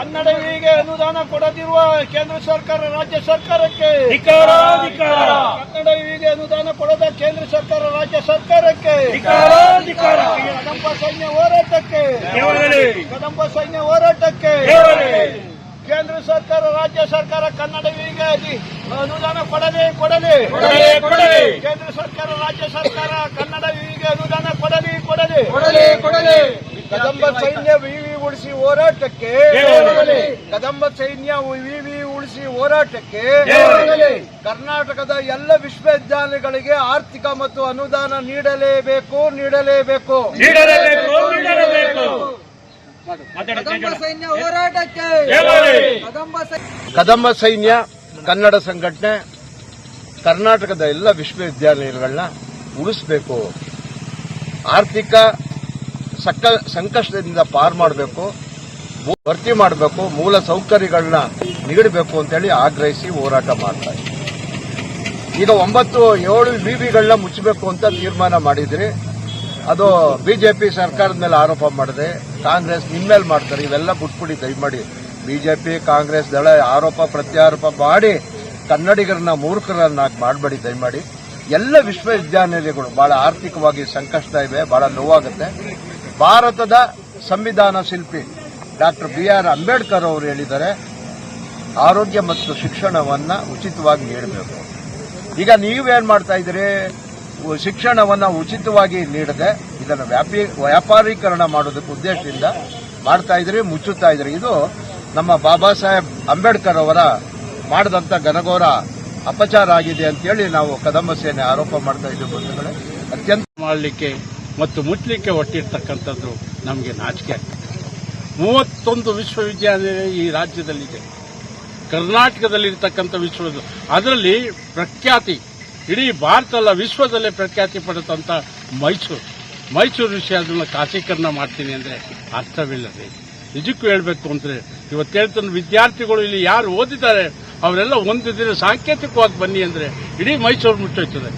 ಕನ್ನಡ ವಿವಿಗೆ ಅನುದಾನ ಕೊಡದಿರುವ ಕೇಂದ್ರ ಸರ್ಕಾರ ರಾಜ್ಯ ಸರ್ಕಾರಕ್ಕೆ. ಧಿಕ್ಕಾರ ಧಿಕ್ಕಾರ ಕನ್ನಡ ವಿವಿಗೆ ಅನುದಾನ ಕೊಡದ ಕೇಂದ್ರ ಸರ್ಕಾರ ರಾಜ್ಯ ಸರ್ಕಾರಕ್ಕೆ. ಕದಂಬ ಸೈನ್ಯ ಹೋರಾಟಕ್ಕೆ. ಕದಂಬ ಸೈನ್ಯ ಹೋರಾಟಕ್ಕೆ. ಕೇಂದ್ರ ಸರ್ಕಾರ ರಾಜ್ಯ ಸರ್ಕಾರ ಕನ್ನಡ ವಿವಿಗೆ ಅನುದಾನ ಕೊಡಲಿ ಕೊಡಲಿ. ಕೊಡಲಿ, ಕೊಡಲಿ. ಕೇಂದ್ರ ಸರ್ಕಾರ ರಾಜ್ಯ ಸರ್ಕಾರ ಕನ್ನಡ ಹೀಗೆ ಅನುದಾನ ಕೊಡಲಿ ಕೊಡಲಿ. ಕೊಡಲಿ ಕೊಡಲಿ. ಕದಂಬ ಸೈನ್ಯ ವಿವಿ ಉಳಿಸಿ ಹೋರಾಟಕ್ಕೆ ಕದಂಬ ಸೈನ್ಯ ವಿವಿ ಉಳಿಸಿ ಹೋರಾಟಕ್ಕೆ ಕರ್ನಾಟಕದ ಎಲ್ಲ ವಿಶ್ವವಿದ್ಯಾಲಯಗಳಿಗೆ ಆರ್ಥಿಕ ಮತ್ತು ಅನುದಾನ ನೀಡಲೇಬೇಕು ನೀಡಲೇಬೇಕು. ನೀಡಲೇಬೇಕು ನೀಡಲೇಬೇಕು. ಕದಂಬ ಸೈನ್ಯ ಹೋರಾಟಕ್ಕೆ. ಕದಂಬ ಸೈನ್ಯ ಕದಂಬ ಸೈನ್ಯ ಕನ್ನಡ ಸಂಘಟನೆ ಕರ್ನಾಟಕದ ಎಲ್ಲ ವಿಶ್ವವಿದ್ಯಾಲಯಗಳನ್ನ ಉಳಿಸಬೇಕು. ಆರ್ಥಿಕ ಸಕ್ಕ ಸಂಕಷ್ಟದಿಂದ ಪಾರು ಮಾಡಬೇಕು ಭರ್ತಿ ಮಾಡಬೇಕು, ಮೂಲ ಸೌಕರ್ಯಗಳನ್ನ ನೀಡಬೇಕು ಅಂತೇಳಿ ಆಗ್ರಹಿಸಿ ಹೋರಾಟ ಮಾಡ್ತಾ ಈಗ ಒಂಬತ್ತು, ಏಳು ವಿವಿಗಳನ್ನ ಮುಚ್ಚಬೇಕು ಅಂತ ತೀರ್ಮಾನ ಮಾಡಿದ್ರಿ. ಅದು ಬಿಜೆಪಿ ಸರ್ಕಾರದ ಮೇಲೆ ಆರೋಪ ಮಾಡಿದೆ. ಕಾಂಗ್ರೆಸ್ ನಿಮ್ಮ ಮೇಲೆ ಮಾಡ್ತಾರೆ. ಇವೆಲ್ಲ ಬಿಟ್ಬಿಡಿ ದಯಮಾಡಿ. ಬಿಜೆಪಿ, ಕಾಂಗ್ರೆಸ್ ದಳ ಆರೋಪ, ಪ್ರತ್ಯಾರೋಪ ಮಾಡಿ ಕನ್ನಡಿಗರನ್ನ ಮೂರ್ಖರನ್ನಾಗಿ ಮಾಡಬೇಡಿ, ದಯಮಾಡಿ. ಎಲ್ಲ ವಿಶ್ವವಿದ್ಯಾನಿಲಯಗಳು ಬಹಳ ಆರ್ಥಿಕವಾಗಿ ಸಂಕಷ್ಟ ಇವೆ, ಬಹಳ ನೋವಾಗುತ್ತೆ. ಭಾರತದ ಸಂವಿಧಾನ ಶಿಲ್ಪಿ ಡಾಕ್ಟರ್ ಬಿ ಆರ್ ಅಂಬೇಡ್ಕರ್ ಅವರು ಹೇಳಿದ್ದಾರೆ ಆರೋಗ್ಯ ಮತ್ತು ಶಿಕ್ಷಣವನ್ನ ಉಚಿತವಾಗಿ ನೀಡಬೇಕು. ಈಗ ನೀವೇನು ಮಾಡ್ತಾ ಇದ್ದೀರಿ? ಶಿಕ್ಷಣವನ್ನ ಉಚಿತವಾಗಿ ನೀಡದೆ ಇದನ್ನು ವ್ಯಾಪಿ, ವ್ಯಾಪಾರೀಕರಣ ಮಾಡೋದಕ್ಕೆ ಉದ್ದೇಶದಿಂದ ಮಾಡ್ತಾ ಇದ್ರಿ ಮುಚ್ಚುತ್ತಾ ಇದ್ರಿ ಇದು ನಮ್ಮ ಬಾಬಾ ಸಾಹೇಬ್ ಅಂಬೇಡ್ಕರ್ ಅವರ ಮಾಡಿದಂತ ಘನಘೋರ ಅಪಚಾರ ಆಗಿದೆ ಅಂತೇಳಿ ನಾವು ಕದಂಬ ಸೇನೆ ಆರೋಪ ಮಾಡ್ತಾ ಇದ್ದೀವಿ ಬಂಧುಗಳೇ. ಅತ್ಯಂತ ಮಾಡಲಿಕ್ಕೆ ಮತ್ತು ಮುಚ್ಚಲಿಕ್ಕೆ ಹೊಟ್ಟಿರ್ತಕ್ಕಂಥದ್ದು ನಮಗೆ ನಾಚಿಕೆ ಆಗ್ತದೆ. ಮೂವತ್ತೊಂದು ವಿಶ್ವವಿದ್ಯಾಲಯ ಈ ರಾಜ್ಯದಲ್ಲಿದೆ. ಕರ್ನಾಟಕದಲ್ಲಿರ್ತಕ್ಕಂಥ ವಿಶ್ವದ ಅದರಲ್ಲಿ ಪ್ರಖ್ಯಾತಿ, ಇಡೀ ಭಾರತ ಅಲ್ಲ, ವಿಶ್ವದಲ್ಲೇ ಪ್ರಖ್ಯಾತಿ ಪಡೆದಂಥ ಮೈಸೂರು. ಮೈಸೂರು ವಿಷಯ ಅದನ್ನು ಖಾಸೀಕರಣ ಮಾಡ್ತೀನಿ ಅಂದರೆ ಅರ್ಥವಿಲ್ಲದೆ. ನಿಜಕ್ಕೂ ಹೇಳಬೇಕು ಅಂದರೆ, ಇವತ್ತು ಹೇಳ್ತಾನೆ ವಿದ್ಯಾರ್ಥಿಗಳು ಇಲ್ಲಿ ಯಾರು ಓದಿದ್ದಾರೆ, ಅವರೆಲ್ಲ ಒಂದು ದಿನ ಸಾಂಕೇತಿಕವಾಗಿ ಬನ್ನಿ ಅಂದರೆ ಇಡೀ ಮೈಸೂರು ಮುಚ್ಚೋಯ್ತದೆ.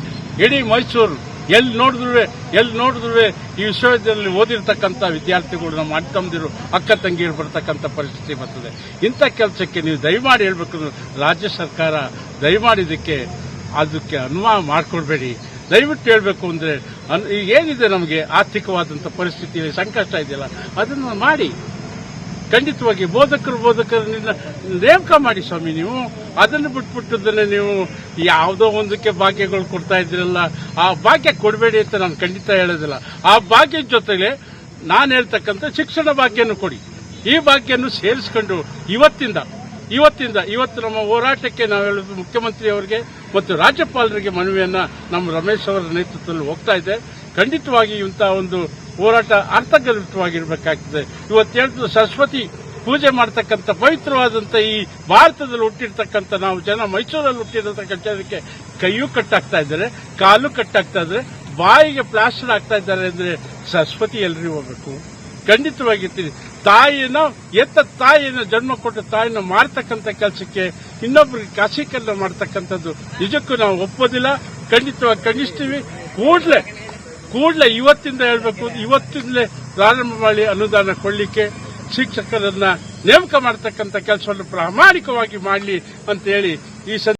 ಇಡೀ ಮೈಸೂರು ಎಲ್ಲಿ ನೋಡಿದ್ರು ಎಲ್ಲಿ ನೋಡಿದ್ರು ಈ ವಿಶ್ವವಿದ್ಯಾಲಯದಲ್ಲಿ ಓದಿರ್ತಕ್ಕಂಥ ವಿದ್ಯಾರ್ಥಿಗಳು ನಮ್ಮ ಅಣ್ಣ ತಮ್ಮದಿರು, ಅಕ್ಕ ತಂಗಿರು ಬರ್ತಕ್ಕಂಥ ಪರಿಸ್ಥಿತಿ ಬರ್ತದೆ. ಇಂಥ ಕೆಲಸಕ್ಕೆ ನೀವು ದಯಮಾಡಿ ಹೇಳಬೇಕು ರಾಜ್ಯ ಸರ್ಕಾರ ದಯಮಾಡಿ ಇದಕ್ಕೆ ಅದಕ್ಕೆ ಅನುಮಾನ ಮಾಡಿಕೊಡ್ಬೇಡಿ. ದಯವಿಟ್ಟು ಹೇಳಬೇಕು ಅಂದರೆ ಏನಿದೆ ನಮಗೆ ಆರ್ಥಿಕವಾದಂಥ ಪರಿಸ್ಥಿತಿ ಸಂಕಷ್ಟ ಇದೆಯಲ್ಲ, ಅದನ್ನು ಮಾಡಿ. ಖಂಡಿತವಾಗಿ ಬೋಧಕರು ಬೋಧಕರನ್ನ ನೇಮಕ ಮಾಡಿ ಸ್ವಾಮಿ ನೀವು. ಅದನ್ನು ಬಿಟ್ಬಿಟ್ಟದನ್ನು ನೀವು ಯಾವುದೋ ಒಂದಕ್ಕೆ ಭಾಗ್ಯಗಳು ಕೊಡ್ತಾ ಇದ್ದೀರಲ್ಲ. ಆ ಭಾಗ್ಯ ಕೊಡಬೇಡಿ ಅಂತ ನಾನು ಖಂಡಿತ ಹೇಳೋದಿಲ್ಲ. ಆ ಭಾಗ್ಯದ ಜೊತೆಗೆ ನಾನು ಹೇಳ್ತಕ್ಕಂಥ ಶಿಕ್ಷಣ ಭಾಗ್ಯನೂ ಕೊಡಿ. ಈ ಭಾಗ್ಯವನ್ನು ಸೇರಿಸ್ಕೊಂಡು ಇವತ್ತಿಂದ ಇವತ್ತಿಂದ, ಇವತ್ತು ನಮ್ಮ ಹೋರಾಟಕ್ಕೆ ನಾವು ಹೇಳೋದು ಮುಖ್ಯಮಂತ್ರಿ ಅವರಿಗೆ ಮತ್ತು ರಾಜ್ಯಪಾಲರಿಗೆ ಮನವಿಯನ್ನು ನಮ್ಮ ರಮೇಶ್ ಅವರ ನೇತೃತ್ವದಲ್ಲಿ ಹೋಗ್ತಾ ಇದೆ. ಖಂಡಿತವಾಗಿ ಇಂತಹ ಒಂದು ಹೋರಾಟ ಅರ್ಥಗರ್ಭಿತವಾಗಿರಬೇಕಾಗ್ತದೆ. ಇವತ್ತು ಹೇಳ್ತದೆ, ಸರಸ್ವತಿ ಪೂಜೆ ಮಾಡ್ತಕ್ಕಂಥ ಪವಿತ್ರವಾದಂಥ ಈ ಭಾರತದಲ್ಲಿ ಹುಟ್ಟಿರ್ತಕ್ಕಂಥ ನಾವು ಜನ, ಮೈಸೂರಲ್ಲಿ ಹುಟ್ಟಿರತಕ್ಕಂಥ ಜನಕ್ಕೆ ಕೈಯೂ ಕಟ್ಟಾಗ್ತಾ ಇದ್ದಾರೆ, ಕಾಲು ಕಟ್ಟಾಗ್ತಾ ಇದ್ದಾರೆ, ಬಾಯಿಗೆ ಪ್ಲಾಸ್ಟರ್ ಆಗ್ತಾ ಇದ್ದಾರೆ ಅಂದ್ರೆ ಸರಸ್ವತಿ ಎಲ್ಲರಿಗೂ ಹೋಗಬೇಕು. ಖಂಡಿತವಾಗಿರ್ತೀನಿ ತಾಯಿನ, ಎತ್ತ ತಾಯಿನ ಜನ್ಮ ಕೊಟ್ಟ ತಾಯಿನ ಮಾಡ್ತಕ್ಕಂಥ ಕೆಲಸಕ್ಕೆ ಇನ್ನೊಬ್ಬರಿಗೆ ಖಾಸೀಕರಣ ಮಾಡ್ತಕ್ಕಂಥದ್ದು ನಿಜಕ್ಕೂ ನಾವು ಒಪ್ಪೋದಿಲ್ಲ. ಖಂಡಿತವಾಗಿ ಖಂಡಿಸ್ತೀವಿ. ಕೂಡಲೇ ಕೂಡಲೇ ಇವತ್ತಿಂದ ಹೇಳಬೇಕು, ಇವತ್ತಿಂದಲೇ ಪ್ರಾರಂಭ ಮಾಡಿ ಅನುದಾನ ಕೊಡಲಿಕ್ಕೆ ಶಿಕ್ಷಕರನ್ನ ನೇಮಕ ಮಾಡತಕ್ಕಂಥ ಕೆಲಸವನ್ನು ಪ್ರಾಮಾಣಿಕವಾಗಿ ಮಾಡಲಿ ಅಂತ ಹೇಳಿ ಈ